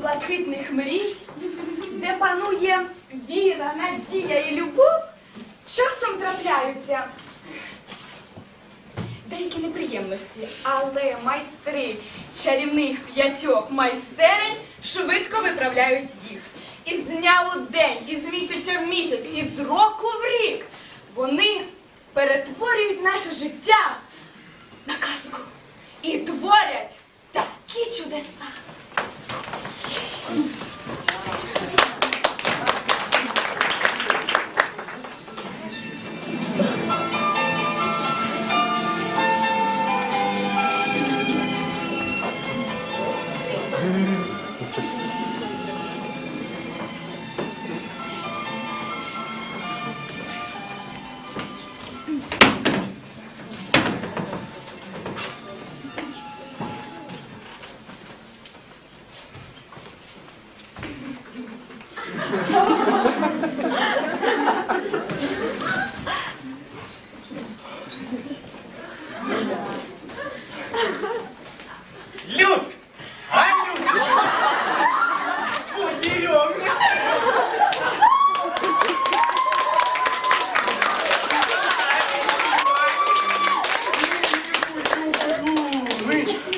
блакитних мрій, де панує віра, надія і любов, часом трапляються деякі неприємності, але майстри чарівних п'ятьох майстерень швидко виправляють їх. Із дня у день, із місяця в місяць, із року в рік вони перетворюють наше життя на казку і творять такі чудеса.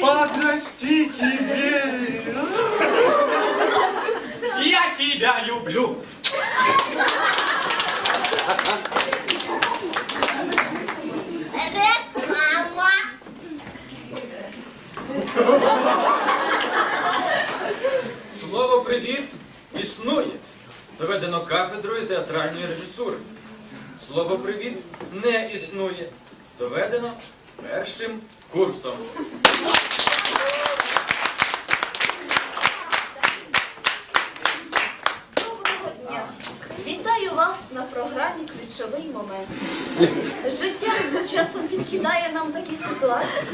Вы подрастите, Вера. Я тебя люблю. Реклама. Слово привіт існує. Доведено кафедрою театральної режисури. Слово привіт не існує. Доведено першим курсом. Доброго дня. Вітаю вас на програмі Ключовий момент. Життя часом підкидає нам такі ситуації,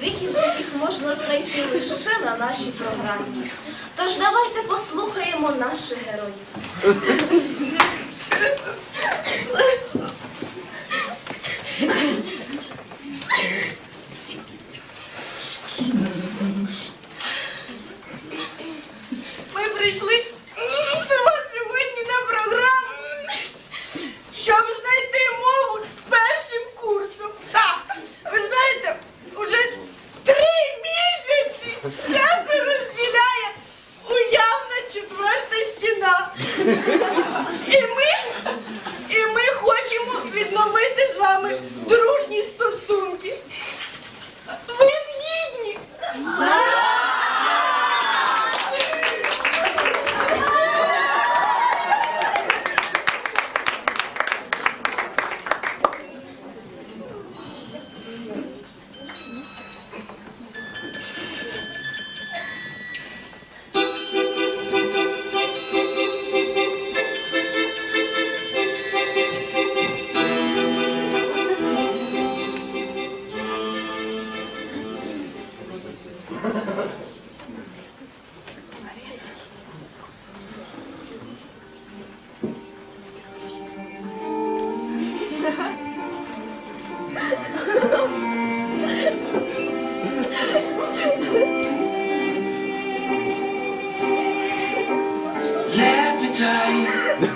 вихід з яких можна знайти лише на нашій програмі. Тож давайте послухаємо наших героїв.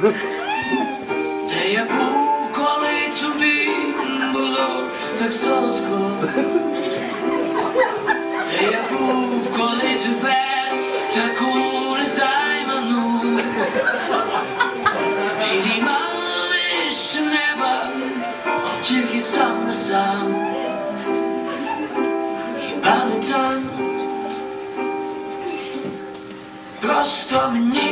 Де я був, коли тобі було так солодко. Де я був, коли тебе таку незайману. Підіймала лише неба, тільки сам на сам. Хіба там? Просто мені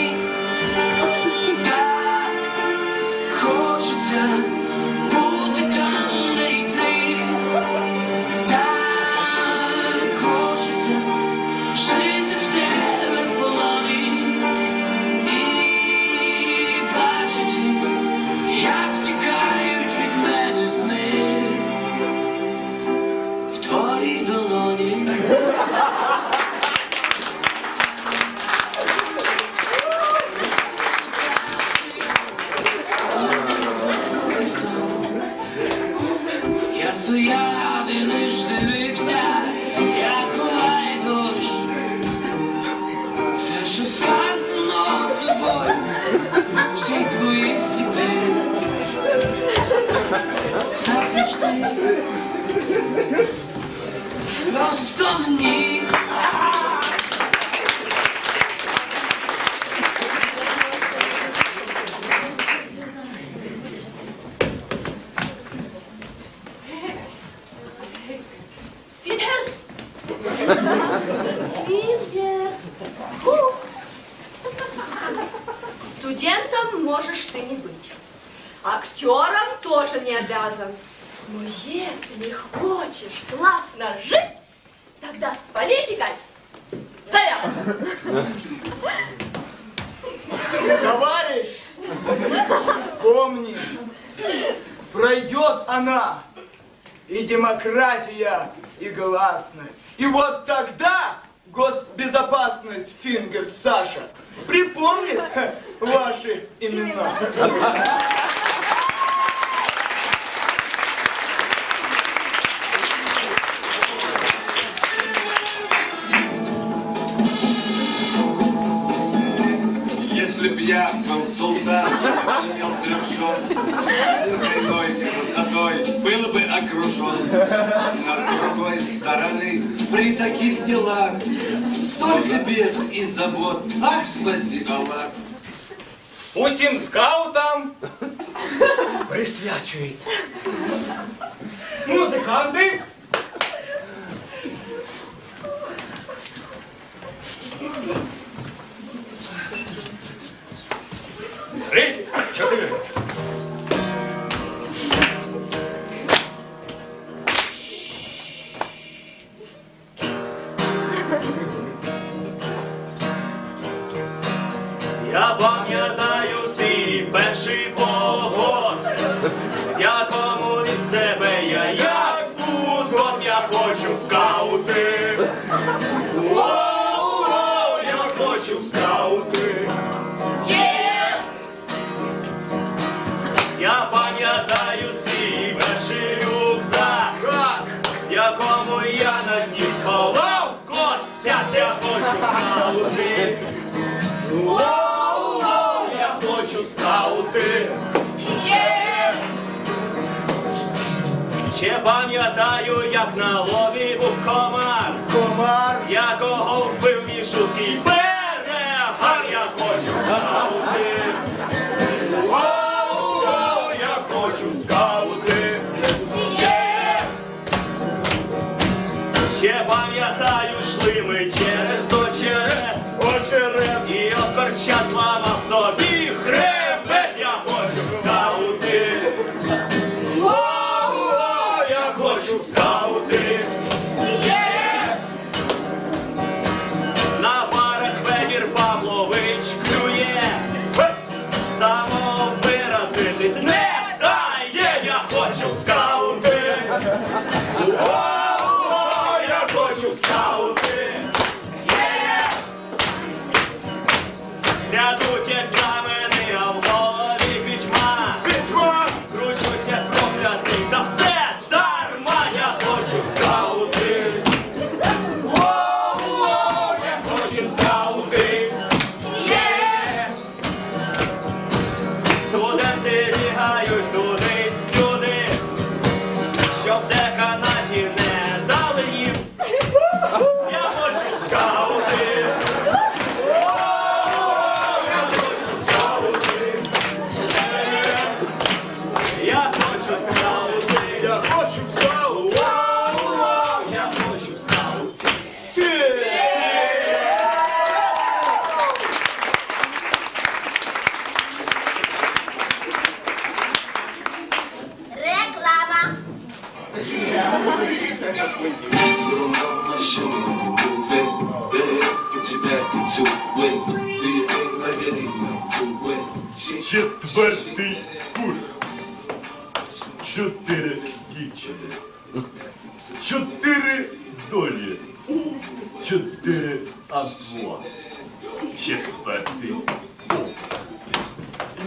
жизни пройдет она, и демократия, и гласность. И вот тогда госбезопасность Фингер Саша припомнит ваши имена. я был султан, был крыжон, Прямой красотой был бы окружен. Но с другой стороны, при таких делах Столько бед и забот, ах, спаси Аллах. Усім скаутам присвячується. музыканты. бути. Ще пам'ятаю, як на лові був комар, комар, якого вбив мішути, бере, гар, я хочу бути. Четвертий курс. Чотири дівчини. Чотири долі. Чотири амбула. Четвертий.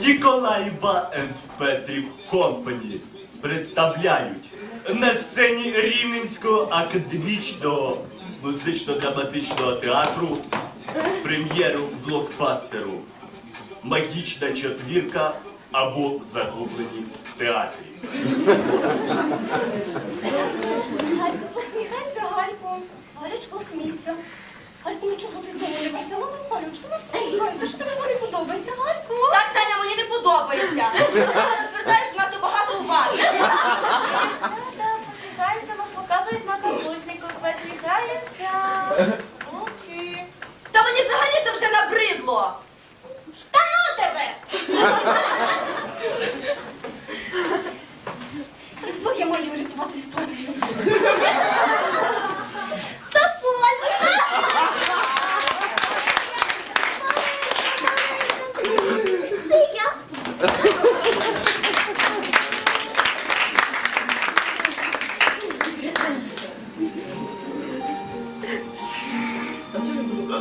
Ніколаєва Петрів Компані представляють на сцені Рівненського академічного музично-драматичного театру прем'єру блокбастеру Магічна четвірка або загублені в театрі. Галько, посміхайся, Галько. Галечко, смійся. Галько, ну чого ти знову не весела? Ну, Галючко, ну, посміхайся, що тобі не подобається, Галько. Так, Таня, мені не подобається. Ти зараз звертаєш надто багато уваги. Знов я маю рятувати ситуацію. Та польза! Це я. Ода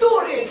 Дурень!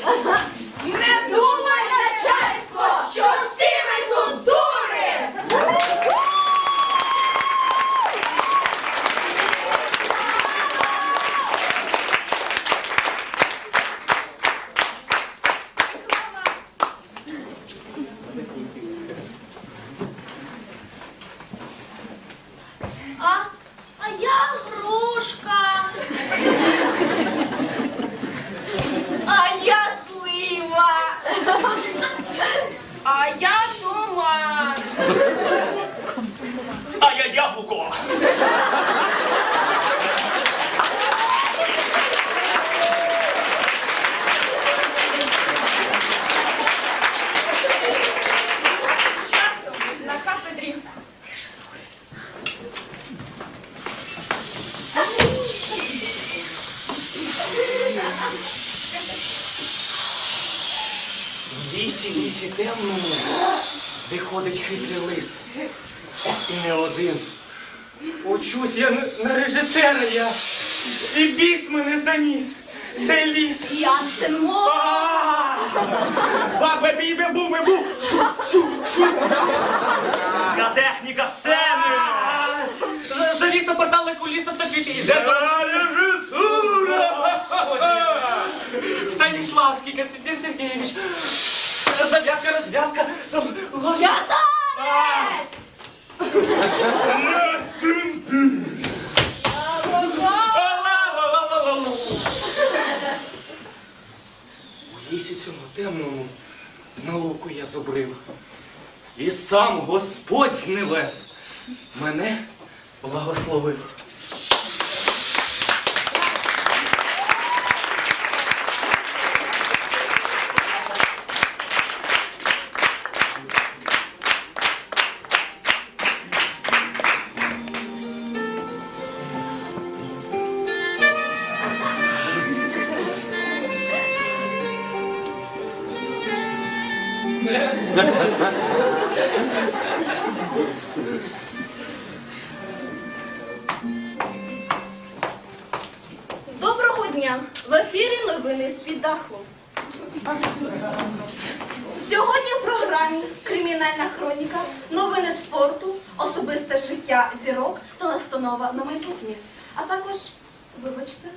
Я. І біс мене заніс. Цей ліс. Ясен мов. А! Бабе бі бе бу бе бу. Шу, шу, шу. Я техніка сцени. За- Заліса портали куліса Софії. режисура. Станіславський Константин Сергійович. Зав'язка, розв'язка. Я А! Лісі цьому темному науку я зубрив. І сам Господь з небес мене благословив. Доброго дня! В ефірі новини з-під даху. Сьогодні в програмі Кримінальна хроніка, новини спорту, особисто. життя зірок та настанова на майбутнє. А також, вибачте,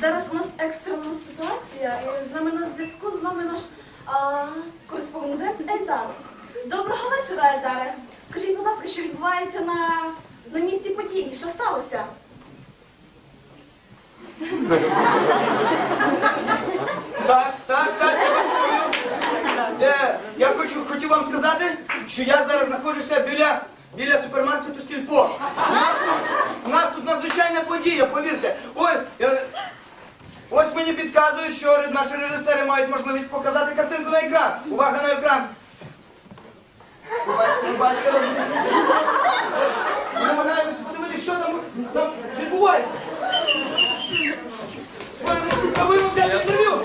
зараз у нас екстрена ситуація. З нами на зв'язку, з нами наш а, кореспондент Ельдар. Доброго вечора, Ельдаре. Скажіть, будь ласка, що відбувається на, на місці події? Що сталося? Так, так, так, я вас чую. Е, я хочу, хотів вам сказати, що я зараз знаходжуся біля, біля супермаркету Сільпо. У нас тут, у нас тут надзвичайна подія, повірте. Ой, я, ось мені підказують, що наші режисери мають можливість показати картинку на екран. Увага на екран. Бачите, бачите, намагаємося подивитися, що там, там відбувається. Повинні взяти інтерв'ю.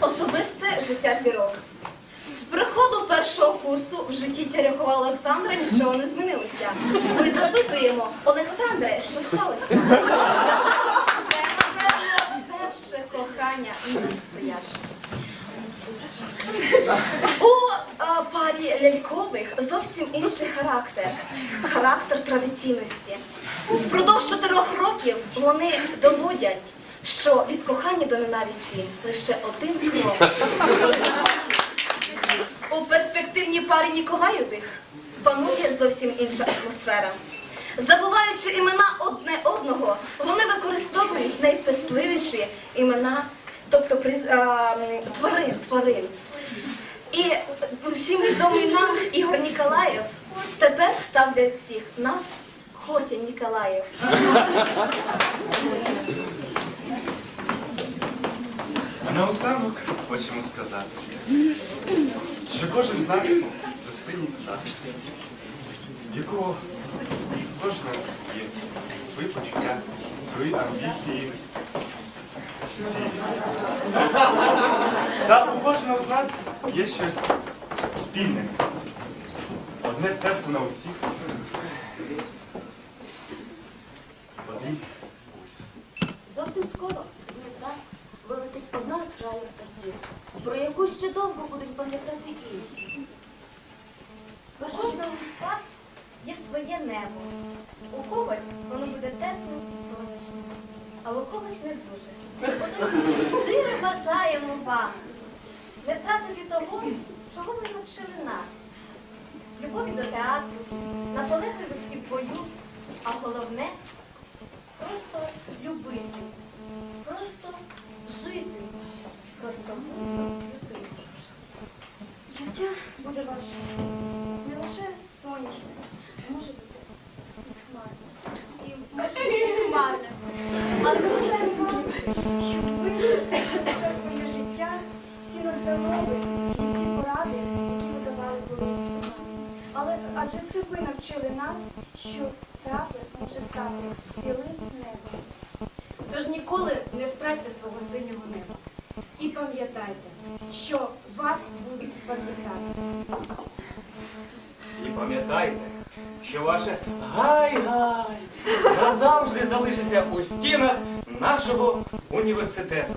Особисте життя зірок. З приходу першого курсу в житті Тярякова Олександра нічого не змінилося. Ми запитуємо, Олександре, що сталося? Перше кохання настояще. У а, парі лялькових зовсім інший характер. Характер традиційності. Впродовж чотирьох років вони доводять, що від кохання до ненависті лише один крок. У перспективній парі Ніколаєвих панує зовсім інша атмосфера. Забуваючи імена одне одного, вони використовують найписливіші імена, тобто приз- тварин, тварин. І всім відомий нам Ігор Ніколаєв тепер ставлять всіх нас Хотя Ніколаєв. Наостанок хочемо сказати, що кожен з нас це синій птах, якого кожного є свої почуття, свої амбіції. Та у кожного з нас є щось спільне. Одне серце на усіх. Один пульс. Зовсім скоро з гнізда вилетить одна з краю про яку ще довго будуть пам'ятати інші. В кожному з вас є своє небо. У когось воно буде теплим і сонячним, а у когось не дуже. Отож, щиро бажаємо вам не втратити того, чого ви навчили нас. Любові до театру, наполегливості в бою, а головне просто любити, просто жити, просто. Життя буде ваше не лише сонячне, а може бути і схмарне. І може бути хмарне. Але ми бажаємо вам, щоб ви все своє життя, всі настанови і всі поради, які ви давали колись. Але адже це ви навчили нас, що театр може стати стінах нашого університету.